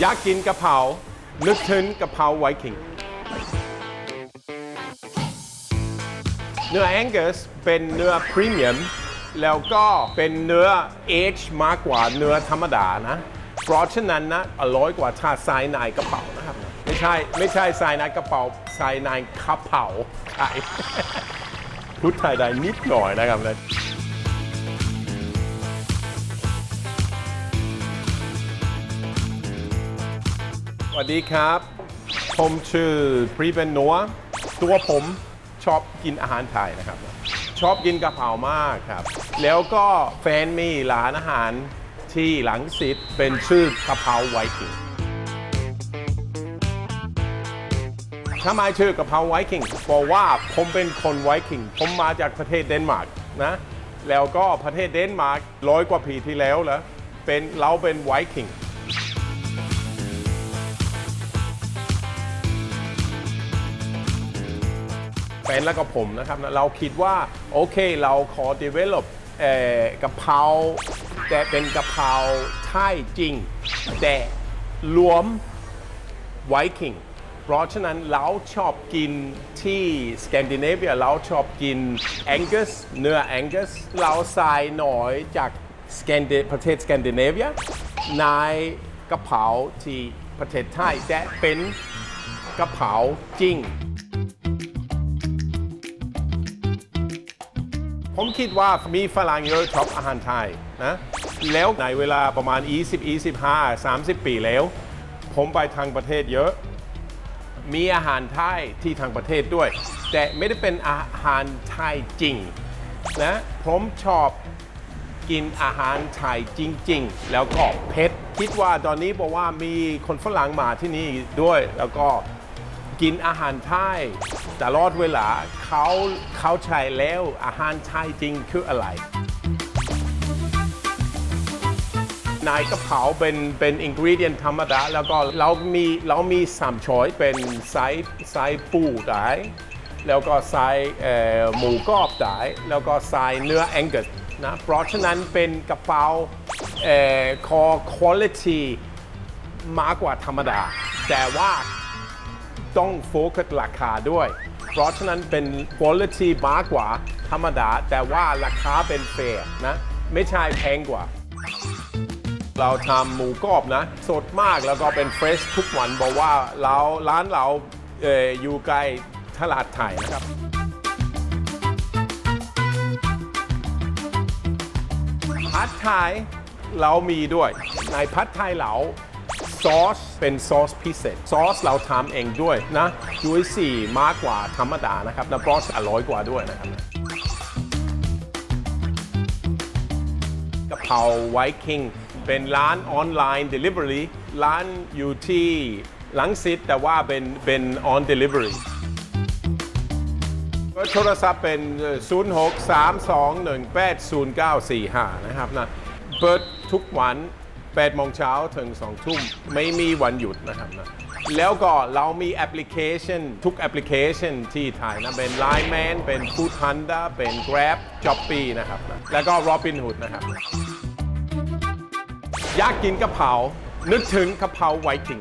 อยากกินกะเพรานึกถึงกะเพราไวคิงเนื้อแองกัสเป็นเนื้อพรีเมียม แล้วก็เป็นเนื้อเอชมากกว่าเนื้อธรรมดานะ เพราะฉะนั้นนะอร่อยกว่าถ้าใส่ในกระเป๋านะครับ ไม่ใช่ ไม่ใช่ใส่ในกระเป๋าใส่ในกระเป๋าใช่พูดไทยได้นิดหน่อยนะครับนะส วัสดีครับ ผมชื่อพรีเวนนัวตัวผมชอบกินอาหารไทยนะครับ ชอบกินกะเพรามากครับ แล้วก็แฟนมีร้านอาหารที่หลังสิตเป็นชื่อกะเพราไวกิ้งทำไมชื่อกะเพราไวกิ้งเพราะว่าผมเป็นคนไวกิ้งผมมาจากประเทศเดนมาร์กนะ แล้วก็ประเทศเดนมาร์กร้อยกว่าปีที่แล้วแล้วเป็นเราเป็นไวกิ้ง เป็นแล้วก็ผมนะครับเราคิดว่าโอเคเราขอ develop เอ่อกะเพราแต่เป็นกะเพราไทยจริง แต่รวมไวคิงเพราะฉะนั้นเราชอบกินที่สแกนดิเนเวียเราชอบกินแองกัสเนื้อแองกัสเราใส่หน่อยจากสแกนดิประเทศสแกนดิเนเวียในกะเพราที่ประเทศไทยแต่เป็นกะเพราจริง ผมคิดว่ามีฝรั่งเยอะชอบอาหารไทยนะ แล้วในเวลาประมาณ 20 25 30 ปีแล้ว ผมไปทางประเทศเยอะ มีอาหารไทยที่ทางประเทศด้วย แต่ไม่ได้เป็นอาหารไทยจริงนะผมชอบกินอาหารไทยจริง ๆ แล้วก็เผ็ดคิดว่าตอนนี้บอกว่ามีคนฝรั่งมาที่นี่ด้วยแล้วก็ กินอาหารไทยตลอดเวลาเขาเขาใช้แล้วอาหารไทยจริงคืออะไรนายกะเพราเป็นเป็นอินกรีเดียนธรรมดา แล้วก็เรามีเรามีสามช้อยเป็นไซส์ไซส์ปูได้แล้วก็ไซส์หมูกรอบได้แล้วก็ไซส์เนื้อแองเกัสนะเพราะฉะนั้นเป็นกะเพราคอคุณภาพมากกว่าธรรมดา แต่ว่า ต้องโฟกัสราคาด้วย เพราะฉะนั้นเป็นคุณภาพมากกว่าธรรมดา แต่ว่าราคาเป็นแฟร์นะ ไม่ใช่แพงกว่า เราทำหมูกรอบนะ สดมากแล้วก็เป็นเฟรชทุกวันบอกว่าเราร้านเราเอออยู่ใกล้ตลาดไทยนะครับพัดไทยเรามีด้วยในพัดไทยเรา ซอสเป็นซอสพิเศษ ซอสเราทำเองด้วยนะจุยสี่มากกว่าธรรมดานะครับนะเพราะอร่อยกว่าด้วยนะครับกะเพราไวคิงเป็นร้านออนไลน์ Delivery ร้านอยู่ที่หลังสิตแต่ว่าเป็นเป็น on delivery เบอร์โทรศัพท์เป็น 0632180945 นะครับนะเปิดทุกวัน 8โมงเช้าถึง2ทุ่มไม่มีวันหยุดนะครับนะแล้วก็เรามีแอปพลิเคชัน ทุกแอปพลิเคชันที่ถ่ายนะ เป็น Line Man เป็น Food Panda เป็น Grab Shopee นะครับนะแล้วก็ Robinhood นะครับ อยากกินกะเพรานึกถึงกะเพราไวกิ้ง